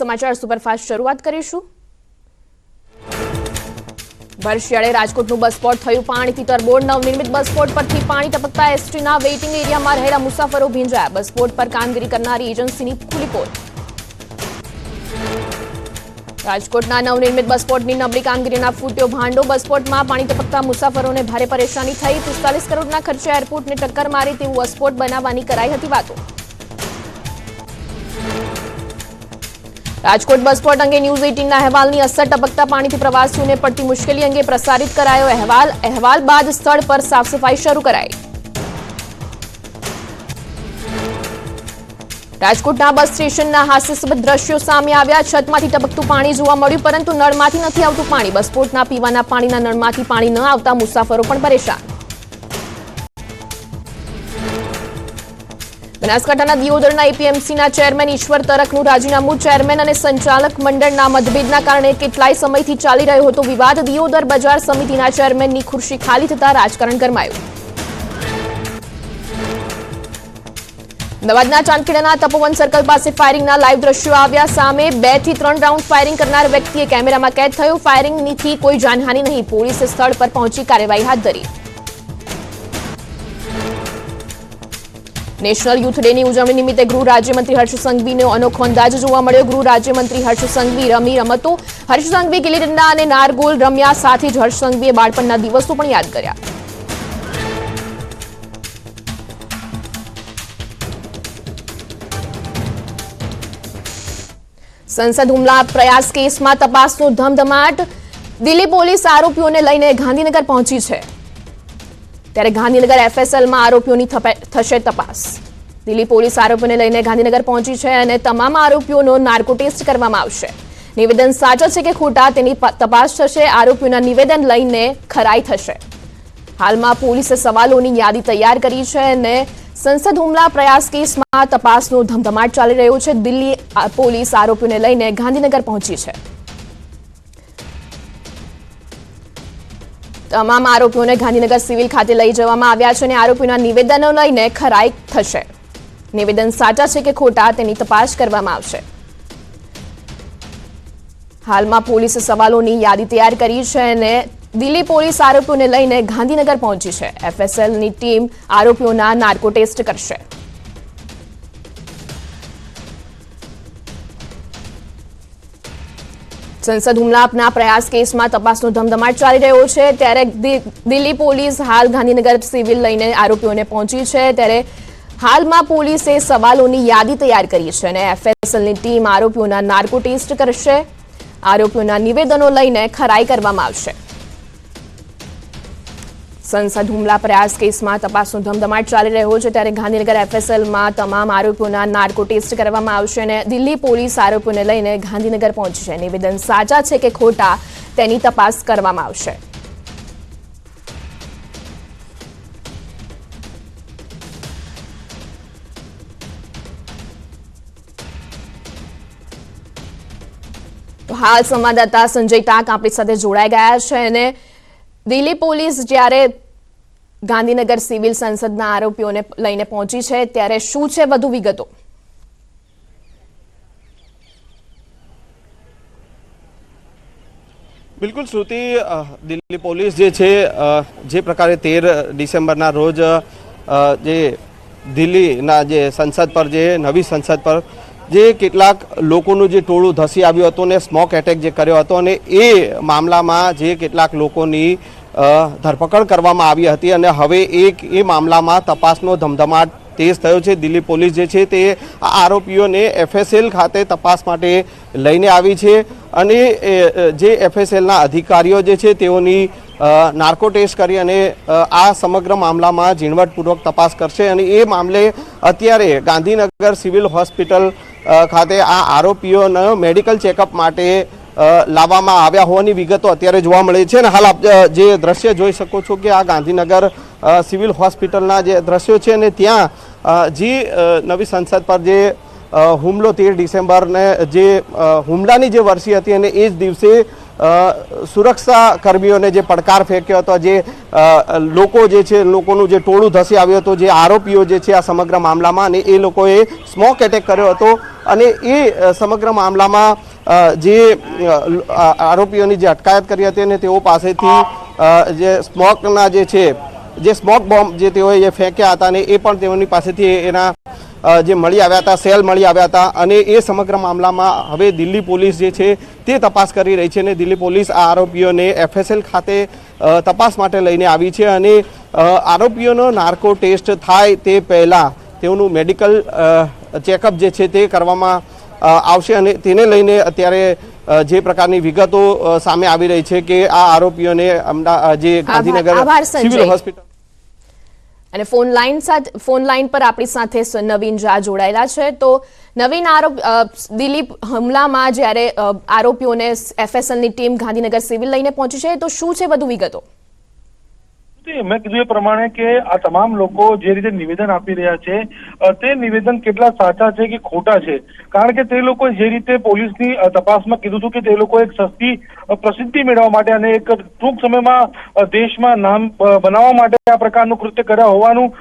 સમાચાર સુપરફાસ્ટ શરૂઆત કરીશું. ભર શિયાળે રાજકોટનું બસ થયું પાણીથી તરબોળ. નવનિર્મિત બસ પરથી પાણી ટપકતા એસટીના વેઇટિંગ એરિયામાં રહેલા મુસાફરો ભીંજાયા. બસ પર કામગીરી કરનારી એજન્સીની ખુલ્લી પોલ. રાજકોટના નવનિર્મિત બસ નબળી કામગીરીના ફૂટ્યો ભાંડો. બસ પાણી ટપકતા મુસાફરોને ભારે પરેશાની થઈ. પિસ્તાલીસ કરોડના ખર્ચે એરપોર્ટને ટક્કર મારી તેવું બસ સ્પોટ બનાવવાની કરાઈ હતી વાતો. રાજકોટ બસ સ્પોટ અંગે ન્યૂઝ એટીનના અહેવાલની અસર ટપકતા પાણીથી પ્રવાસીઓને પડતી મુશ્કેલી અંગે પ્રસારિત કરાયો અહેવાલ. અહેવાલ બાદ સ્થળ પર સાફ સફાઈ શરૂ કરાઈ. રાજકોટના બસ સ્ટેશનના હાસ્યાસ્પદ દ્રશ્યો સામે આવ્યા. છતમાંથી ટપકતું પાણી જોવા મળ્યું, પરંતુ નળમાંથી નથી આવતું પાણી. બસ સ્પોટના પીવાના પાણીના નળમાંથી પાણી ન આવતા મુસાફરો પણ પરેશાન. બનાસકાંઠાના દિયોદરના એપીએમસીના ચેરમેન ઈશ્વર તરકનું રાજીનામું ચેરમેન અને સંચાલક મંડળના મતભેદના કારણે કેટલાય સમયથી ચાલી રહ્યો હતો વિવાદ. દિયોદર બજાર સમિતિના ચેરમેનની ખુરશી ખાલી થતા રાજકારણ ગરમાયું. અમદાવાદના ચાંદખેડાના તપોવન સર્કલ પાસે ફાયરિંગના લાઈવ દ્રશ્યો આવ્યા. સામે બેથી ત્રણ રાઉન્ડ ફાયરિંગ કરનાર વ્યક્તિએ કેમેરામાં કેદ થયું. ફાયરિંગથી કોઈ જાનહાની નહીં. પોલીસે સ્થળ પર પહોંચી કાર્યવાહી હાથ ધરી. નેશનલ યુથ ડેની ઉજવણી નિમિત્તે ગૃહ રાજ્યમંત્રી હર્ષ સંઘવીનો અનોખો અંદાજ જોવા મળ્યો. ગૃહ રાજ્યમંત્રી હર્ષ સંઘવી રમી રમતો. હર્ષ સંઘવી ગિલ્લી ડંડા અને નારગોલ રમ્યા સાથે જ હર્ષ સંઘવીએ બાળપણના દિવસો પણ યાદ કર્યા. સંસદ હુમલા પ્રયાસ કેસમાં તપાસનો ધમધમાટ. દિલ્હી પોલીસ આરોપીઓને લઈને ગાંધીનગર પહોંચી છે. ત્યારે ગાંધીનગર એફએસએલમાં આરોપીઓની થશે તપાસ. દિલ્હી પોલીસ આરોપીઓને લઈને ગાંધીનગર પહોંચી છે અને તમામ આરોપીઓનો નાર્કો ટેસ્ટ કરવામાં આવશે. નિવેદન સાચા છે કે ખોટા તેની તપાસ થશે, આરોપીઓના નિવેદન લઈને ખરાઈ થશે. હાલમાં પોલીસે સવાલોની યાદી તૈયાર કરી છે અને સંસદ હુમલા પ્રયાસ કેસમાં તપાસનો ધમધમાટ ચાલી રહ્યો છે. દિલ્હી પોલીસ આરોપીઓને લઈને ગાંધીનગર પહોંચી છે. તમામ આરોપીઓને ગાંધીનગર સિવિલ ખાતે લઈ જવામાં આવ્યા છે અને આરોપીઓના નિવેદનો લઈને ખરાઈ થશે. નિવેદન સાચા છે કે ખોટા તેની તપાસ કરવામાં આવશે. હાલમાં પોલીસે સવાલોની યાદી તૈયાર કરી છે અને દિલ્હી પોલીસ આરોપીઓને લઈને ગાંધીનગર પહોંચી છે. એફએસએલની ટીમ આરોપીઓના નાર્કો ટેસ્ટ કરશે. સંસદ હુમલાના પ્રયાસ કેસમાં તપાસનો ધમધમાટ ચાલી રહ્યો છે. ત્યારે દિલ્હી પોલીસ હાલ ગાંધીનગર સિવિલ લઈને આરોપીઓને પહોંચી છે. ત્યારે હાલમાં પોલીસે સવાલોની યાદી તૈયાર કરી છે અને એફએસએલની ટીમ આરોપીઓના નાર્કો ટેસ્ટ કરશે. આરોપીઓના નિવેદનો લઈને ખરાઈ કરવામાં આવશે. સંસદ હુમલા, પ્રયાસ કેસમાં તપાસનો ધમધમાટ ચાલી રહ્યો છે. ત્યારે ગાંધીનગર એફએસએલમાં તમામ આરોપીઓના નાર્કો ટેસ્ટ કરવામાં આવશે અને દિલ્હી પોલીસ આરોપીઓને લઈને ગાંધીનગર પહોંચશે નિવેદન સાચા છે કે ખોટા, તેની તપાસ કરવામાં આવશે. હાલ સંવાદદાતા સંજય તાક આપણી સાથે જોડાઈ ગયા છે અને દિલ્હી પોલીસ જ્યારે ગાંધીનગર સિવિલ સંસદના આરોપીઓને લઈને પહોંચી છે, ત્યારે શું છે વધુ વિગતો? બિલકુલ, શ્રુતિ દિલ્હી પોલીસ જે છે જે પ્રકારે તેર ડિસેમ્બરના રોજ જે દિલ્હીના જે સંસદ પર, જે નવી સંસદ પર જે કેટલાક લોકોનું જે ટોળું ધસી આવ્યું હતું ને સ્મોક એટેક જે કર્યો હતો અને એ મામલામાં જે કેટલાક લોકોની ધરપકડ કરવામાં આવી હતી અને હવે એક એ મામલામાં તપાસનો ધમધમાટ તેજ થયો છે. દિલ્હી પોલીસ જે છે તે આ આરોપીઓને એફએસએલ ખાતે તપાસ માટે લઈને આવી છે અને જે એફએસએલના અધિકારીઓ જે છે તેઓની નાર્કો ટેસ્ટ કરી અને આ સમગ્ર મામલામાં ઝીણવટપૂર્વક તપાસ કરશે અને એ મામલે અત્યારે ગાંધીનગર સિવિલ હોસ્પિટલ ખાતે આ આરોપીઓનો મેડિકલ ચેકઅપ માટે લાવવામાં આવ્યા હોવાની વિગતો અત્યારે જોવા મળે છે અને હાલ આપ જે દ્રશ્ય જોઈ શકો છો કે આ ગાંધીનગર સિવિલ હોસ્પિટલના જે દ્રશ્યો છે અને ત્યાં જે નવી સંસદ પર જે હુમલો તેર ડિસેમ્બરને જે હુમલાની જે વર્ષી હતી અને એ જ દિવસે સુરક્ષા કર્મીઓને જે પડકાર ફેંક્યો હતો, જે લોકો જે છે, લોકોનું જે ટોળું ધસી આવ્યું હતું, જે આરોપીઓ જે છે આ સમગ્ર મામલામાં અને એ લોકોએ સ્મોક એટેક કર્યો હતો અને એ સમગ્ર મામલામાં જે આરોપીઓની જે અટકાયત કરી હતી અને તેઓ પાસેથી જે સ્મોકના જે છે, જે સ્મોક બોમ્બ જે તેઓએ જે ફેંક્યા હતા અને એ પણ તેઓની પાસેથી એના જે મળી આવ્યા હતા, સેલ મળી આવ્યા હતા અને એ સમગ્ર મામલામાં હવે દિલ્હી પોલીસ જે છે તે તપાસ કરી રહી છે અને દિલ્હી પોલીસ આ આરોપીઓને એફએસએલ ખાતે તપાસ માટે લઈને આવી છે અને આરોપીઓનો નાર્કો ટેસ્ટ થાય તે પહેલાં તેઓનું મેડિકલ ચેકઅપ જે છે તે કરવામાં આવશે અને તેને લઈને અત્યારે જે પ્રકારની વિગતો સામે આવી રહી છે કે આ આરોપીઓને જે ગાંધીનગર સિવિલ હોસ્પિટલ અને ફોન લાઈન સાથે ફોન લાઈન પર આપણી સાથે નવીન ઝા જોડાયેલા છે. તો નવીન આરોપ દિલીપ હુમલામાં જ્યારે આરોપીઓને એફએસએલની ટીમ ગાંધીનગર સિવિલ લઈને પહોંચી છે તો શું છે વધુ વિગતો? મેં કીધું એ પ્રમાણે કે આ તમામ લોકો જે રીતે નિવેદન આપી રહ્યા છે તે નિવેદન કેટલા સાચા છે કે ખોટા છે? કારણ કે તે લોકો જે રીતે પોલીસની તપાસમાં કીધું હતું કે તે લોકો એક સસ્તી પ્રસિદ્ધિ મેળવવા માટે અને એક ટૂંક સમયમાં દેશમાં નામ બનાવવા માટે આ પ્રકારનું કૃત્ય કર્યા હોવાનું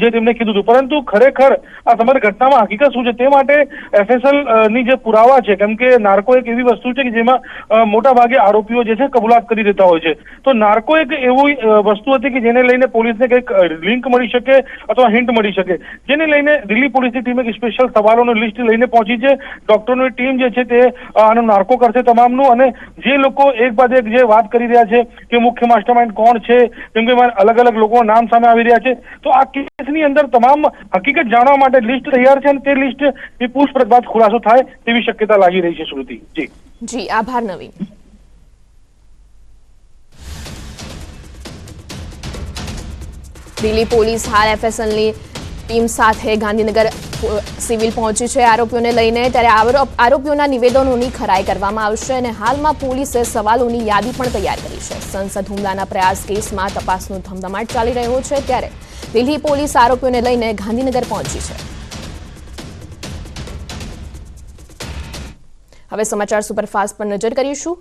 જે તેમને કીધું હતું. પરંતુ ખરેખર આ સમગ્ર ઘટનામાં હકીકત શું છે તે માટે એફએસએલની જે પુરાવા છે, કેમ કે નાર્કો એક એવી વસ્તુ છે કે જેમાં મોટા ભાગે આરોપીઓ જે છે કબૂલાત કરી દેતા હોય છે. તો નાર્કો એક એવી વસ્તુ હતી કે જેને લઈને પોલીસને કંઈક લિંક મળી શકે અથવા હિન્ટ મળી શકે. જેને લઈને દિલ્હી પોલીસની ટીમ એક સ્પેશિયલ સવાલોનું લિસ્ટ લઈને પહોંચી છે. ડોક્ટરોની ટીમ જે છે તે આનો નાર્કો કરશે તમામનું. અને જે લોકો એક બાદ એક જે વાત કરી રહ્યા છે કે મુખ્ય માસ્ટરમાઇન્ડ કોણ છે, કેમ કે અલગ અલગ લોકોના નામ સામે આવી રહ્યા છે. તો આ કેસની અંદર તમામ હકીકત જાણવા માટે લિસ્ટ તૈયાર છે અને તે લિસ્ટ પૂછપરછ બાદ ખુલાસો થાય તેવી શક્યતા લાગી રહી છે શ્રુતિ. જી. જી, આભાર નવીન. દિલ્હી પોલીસ હાલ એફએસએલની ટીમ સાથે ગાંધીનગર સિવિલ પહોંચી છે. આરોપીઓને લઈને ત્યારે આરોપીઓના નિવેદનોની ખરાઈ કરવામાં આવશે અને હાલમાં પોલીસે સવાલોની યાદી પણ તૈયાર કરી છે. સંસદ હુમલાના પ્રયાસ કેસમાં તપાસનો ધમધમાટ ચાલી રહ્યો છે ત્યારે દિલ્હી પોલીસ આરોપીઓને લઈને ગાંધીનગર પહોંચી છે. હવે સમાચાર સુપરફાસ્ટ પર નજર કરીશું.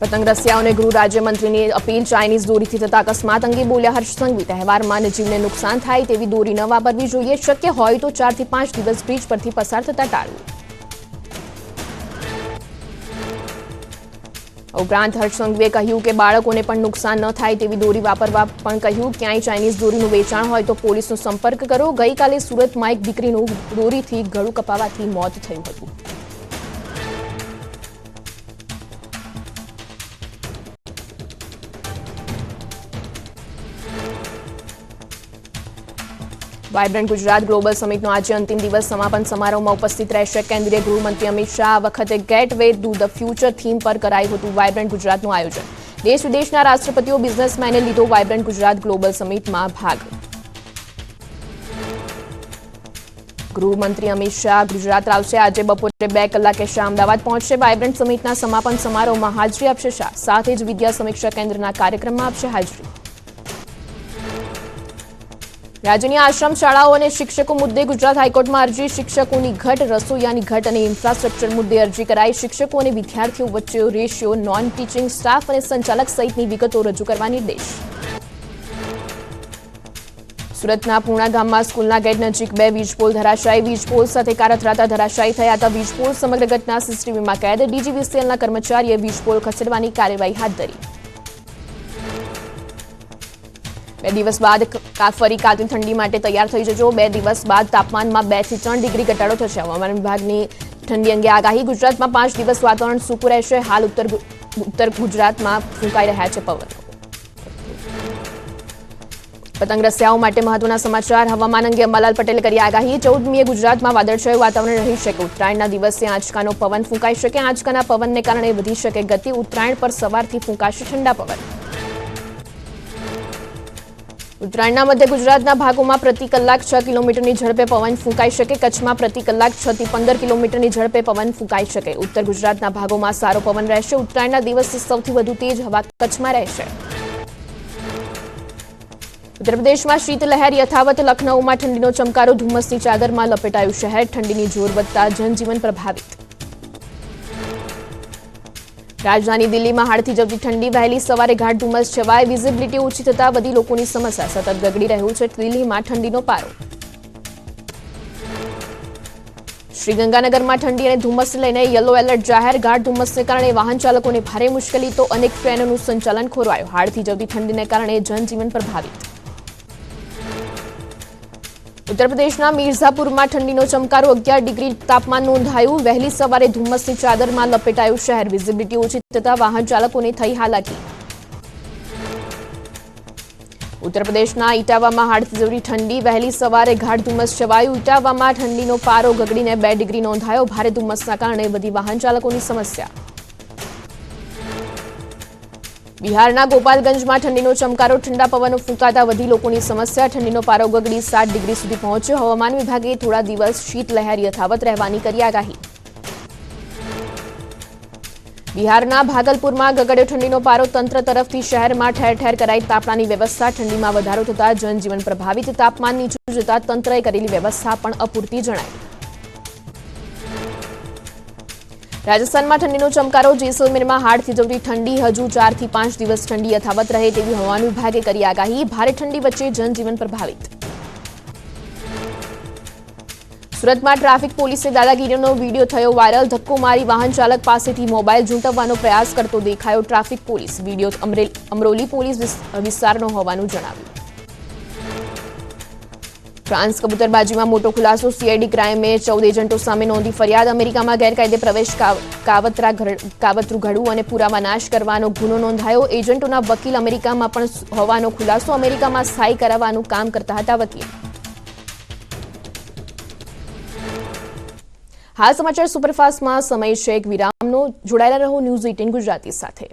પતંગ રસિયાઓને ગૃહ રાજ્યમંત્રીની અપીલ ચાઇનીઝ દોરીથી થતા અકસ્માત અંગે બોલ્યા હર્ષ સંઘવી. તહેવારમાં જીવને નુકસાન થાય તેવી દોરી ન વાપરવી જોઈએ. શક્ય હોય તો ચારથી પાંચ દિવસ બ્રિજ પરથી પસાર થતા ટાળવું. ઉપરાંત હર્ષસંઘવીએ કહ્યું કે બાળકોને પણ નુકસાન ન થાય તેવી દોરી વાપરવા પણ કહ્યું. ક્યાંય ચાઇનીઝ દોરીનું વેચાણ હોય તો પોલીસનો સંપર્ક કરો. ગઈકાલે સુરતમાં એક દીકરીનું દોરીથી ગળું કપાવાથી મોત થયું હતું. વાયબ્રન્ટ ગુજરાત ગ્લોબલ સમિટનો આજે અંતિમ દિવસ સમાપન સમારોહમાં ઉપસ્થિત રહેશે કેન્દ્રીય ગૃહમંત્રી અમિત શાહ. આ વખતે gateway to the future theme પર કરાયું હતું વાયબ્રન્ટ ગુજરાતનું આયોજન. દેશ વિદેશના રાષ્ટ્રપતિઓ, બિઝનેસમેને લીધો વાયબ્રન્ટ ગુજરાત ગ્લોબલ સમિટમાં ભાગ. ગૃહમંત્રી અમિત શાહ ગુજરાત આવશે. આજે બપોરે બે કલાકે શાહ અમદાવાદ પહોંચશે. વાયબ્રન્ટ સમિટના સમાપન સમારોહમાં હાજરી આપશે શાહ. સાથે જ વિદ્યા સમીક્ષા કેન્દ્રના કાર્યક્રમમાં આપશે હાજરી. રાજ્યની આશ્રમ શાળાઓ અને શિક્ષકો મુદ્દે ગુજરાત હાઈકોર્ટમાં અરજી. શિક્ષકોની ઘટ, રસોઈયાની ઘટ અને ઇન્ફ્રાસ્ટ્રક્ચર મુદ્દે અરજી કરાઈ. શિક્ષકો અને વિદ્યાર્થીઓ વચ્ચે રેશિયો નોન ટીચિંગ સ્ટાફ અને સંચાલક સહિતની વિગતો રજૂ કરવા નિર્દેશ. સુરતના પૂર્ણા ગામમાં સ્કૂલના ગેટ નજીક બે વીજપોલ ધરાશાયી. વીજપોલ સાથે કાર અથડાતા ધરાશાયી થયા હતા. વીજપોલ સમગ્ર ઘટના સીસીટીવીમાં કેદ. ડીજીવીસીએલના કર્મચારીએ વીજપોલ ખસેડવાની કાર્યવાહી હાથ ધરી. બે દિવસ બાદ ફરી કાતિલ ઠંડી માટે તૈયાર થઈ જજો. બે દિવસ બાદ તાપમાનમાં બેથી ત્રણ ડિગ્રી ઘટાડો થશે. હવામાન વિભાગની ઠંડી અંગે આગાહી. ગુજરાતમાં પાંચ દિવસ વાતાવરણ સૂકું રહેશે. હાલ ઉત્તર ઉત્તર ગુજરાતમાં ફૂંકાઈ રહ્યા છે પવન. પતંગ રસિયાઓ માટે મહત્વના સમાચાર. હવામાન અંગે અંબાલાલ પટેલે કરી આગાહી. ચૌદમીએ ગુજરાતમાં વાદળછાયું વાતાવરણ રહી શકે. ઉત્તરાયણના દિવસે આંચકાનો પવન ફૂંકાઈ શકે. આંચકાના પવનને કારણે વધી શકે ગતિ. ઉત્તરાયણ પર સવારથી ફૂંકાશે ઠંડા પવન. ઉત્તરાયણના મધ્ય ગુજરાતના ભાગોમાં પ્રતિ કલાક છ કિલોમીટરની ઝડપે પવન ફૂંકાઈ શકે. કચ્છમાં પ્રતિ કલાક છ થી પંદર કિલોમીટરની ઝડપે પવન ફૂંકાઈ શકે. ઉત્તર ગુજરાતના ભાગોમાં સારો પવન રહેશે. ઉત્તરાયણના દિવસે સૌથી વધુ તેજ હવા કચ્છમાં રહેશે. ઉત્તર પ્રદેશમાં શીતલહેર, યથાવત લખનૌમાં ઠંડીનો ચમકારો, ધુમ્મસની ચાદરમાં લપેટાયું શહેર. ઠંડીની જોર વધતા જનજીવન પ્રભાવિત. રાજધાની દિલ્હીમાં હાડથી જતી ઠંડી વહેલી સવારે ઘાટ ધુમ્મસ છવાય વિઝિબિલિટી ઓછી થતાં બધી લોકોની સમસ્યા. સતત ગગડી રહ્યું છે દિલ્હીમાં ઠંડીનો પારો. શ્રી ગંગાનગરમાં ઠંડી અને ધુમ્મસ લઈને યલો એલર્ટ જાહેર. ગાઢ ધુમ્મસને કારણે વાહન ચાલકોને ભારે મુશ્કેલી, તો અનેક ટ્રેનોનું સંચાલન ખોરવાયું. હાડથી જતી ઠંડીને કારણે જનજીવન પ્રભાવિત. ઉત્તર પ્રદેશના મિર્ઝાપુરમાં ઠંડીનો ચમકારો, અગિયાર ડિગ્રી તાપમાન નોંધાયું. વહેલી સવારે ધુમ્મસની ચાદરમાં લપેટાયું શહેર. વિઝિબિલિટી ઓછી થતા વાહન ચાલકોને થઈ હાલાકી. ઉત્તર પ્રદેશના ઇટાવામાં હાડથી ઠંડી. વહેલી સવારે ગાઢ ધુમ્મસ છવાયું. ઇટાવામાં ઠંડીનો પારો ગગડીને બે ડિગ્રી નોંધાયો. ભારે ધુમ્મસના કારણે વધી વાહન ચાલકોની સમસ્યા. બિહારના ગોપાલગંજમાં ઠંડીનો ચમકારો, ઠંડા પવનો ફૂંકાતા વધી લોકોની સમસ્યા. ઠંડીનો પારો ગગડી સાત ડિગ્રી સુધી પહોંચ્યો. હવામાન વિભાગે થોડા દિવસ શીતલહેર યથાવત રહેવાની કરી આગાહી. બિહારના ભાગલપુરમાં ગગડ્યો ઠંડીનો પારો. તંત્ર તરફથી શહેરમાં ઠેર ઠેર કરાઈ તાપણાની વ્યવસ્થા. ઠંડીમાં વધારો થતા જનજીવન પ્રભાવિત. તાપમાન નીચું જતા તંત્રએ કરેલી વ્યવસ્થા પણ અપૂરતી જણાઈ. રાજસ્થાનમાં ઠંડીનો ચમકારો. જેસલમેરમાં હાડ થીજવતી ઠંડી. હજુ ચારથી પાંચ દિવસ ઠંડી યથાવત રહે તેવી હવામાન વિભાગે કરી આગાહી. ભારે ઠંડી વચ્ચે જનજીવન પ્રભાવિત. સુરતમાં ટ્રાફિક પોલીસે દાદાગીરીનો વીડિયો થયો વાયરલ. ધક્કો મારી વાહન ચાલક પાસેથી મોબાઈલ ઝૂંટવવાનો પ્રયાસ કરતો દેખાયો traffic police. Video Amreli police વિસ- વિસ્તારનો હોવાનું જણાવ્યું. ફ્રાન્સ કબૂતરબાજીમાં મોટો ખુલાસો સીઆઈડી ક્રાઇમે ચૌદ એજન્ટો સામે નોંધી ફરિયાદ. અમેરિકામાં ગેરકાયદે પ્રવેશ કાવતરા કાવતરું ઘડવું અને પુરાવા નાશ કરવાનો ગુનો નોંધાયો. એજન્ટોના વકીલ અમેરિકામાં પણ હોવાનો ખુલાસો. અમેરિકામાં સ્થાયી કરાવવાનું કામ કરતા હતા વકીલ. હાલ સમાચાર સુપરફાસ્ટમાં સમય છે એક વિરામનો. જોડાયેલા રહો ન્યૂઝ એટીન ગુજરાતી સાથે.